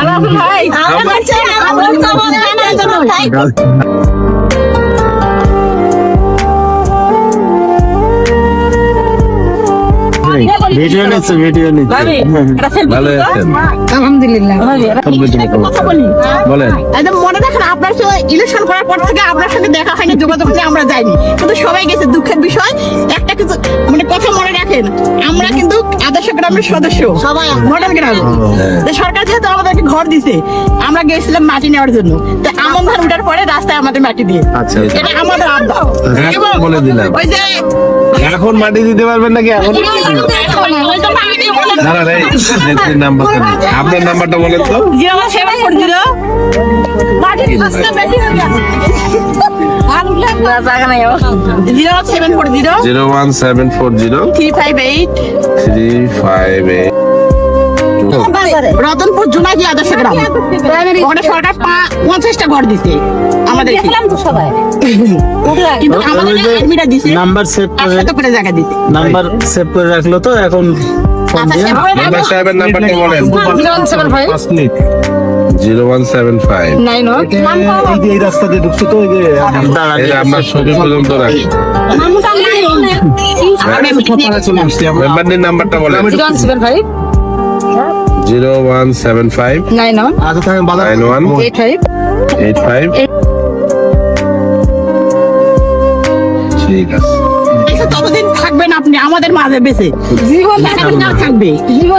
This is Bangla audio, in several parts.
ভালো আছেন ভাই। ভিডিও নিচ্ছে ভিডিও নিচ্ছে। ভাবি একটা selfie ভালো আছেন। আলহামদুলিল্লাহ। ভাবি, একটা আলহামদুলিল্লাহ। কথা বলি। বলেন। একদম মনে রাখেন আপনার সঙ্গে ইলেকশন করার পর থেকে আপনার সঙ্গে দেখা হয়নি যোগাযোগ আমরা যাইনি। কিন্তু সবাই গেছে দুঃখের বিষয়। একটা কিছু মানে কথা মনে রাখেন আমরা কিন্তু আদর্শ সদস্য। সবাই মডেল গ্রাম তো সরকার যেহেতু আমাদেরকে ঘর দিছে আমরা গেছিলাম মাটি নেওয়ার জন্য। তো আমন ধান উঠার পরে রাস্তায় আমাদের মাটি দিয়ে। আচ্ছা এটা আমাদের আবদার। হ্যাঁ, বলে দিলাম। ওই যে এখন মাটি দিতে পারবেন নাকি? এখন আপনার নাম্বারটা বলেন তো। Zero one seven four zero. Three five eight. Three five eight. Ratanpur জুনাজি আদর্শ গ্রাম। ওখানে সরকার পঞ্চাশটা ঘর দিছে। নাম্বার সেভ করে নাম্বার সেভ করে রাখল তো এখন ফোন দিয়ে নাম্বার সাহেবের নাম্বারটা বলেন। 0175 0175 নাই না এই রাস্তা দিয়ে ঢুকছো তো এই যে আমার শরীর ঠিক আছে। আচ্ছা, ততদিন থাকবেন আপনি আমাদের মাঝে বেঁচে জীবন থাকবে।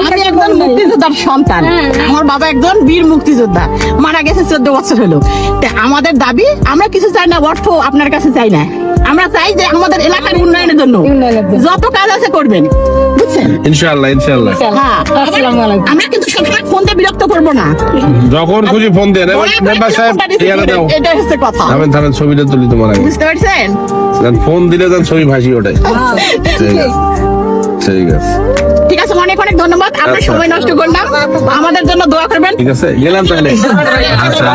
আমি একজন মুক্তিযোদ্ধার সন্তান। আমার বাবা একজন বীর মুক্তিযোদ্ধা। মারা গেছে চোদ্দ বছর হলো। তা আমাদের দাবি আমরা কিছু চাই না অর্থ আপনার কাছে চাই না। আমরা চাই যে আমাদের এলাকার উন্নয়নের জন্য। যত কাজ আছে করবেন। ইনশাআল্লাহ ইনশাআল্লাহ। হ্যাঁ আসসালামু আলাইকুম আমরা কিন্তু সবসময় ফোন দিয়ে বিরক্ত করব না। যখন খুশি ফোন দেন মেম্বার সাহেব দাও। এটা হচ্ছে কথা। থামেন থামেন ছবিটা তুলি তোমার আগে। বুঝতে পারছেন? ফোন দিলে যান ছবি ভাসি ওটাই ঠিক আছে ঠিক আছে। ঠিক আছে অনেক অনেক ধন্যবাদ। আপনার আচ্ছা। সময় নষ্ট করলাম। আমাদের জন্য দোয়া করবেন। ঠিক আছে গেলাম তাহলে। আচ্ছা।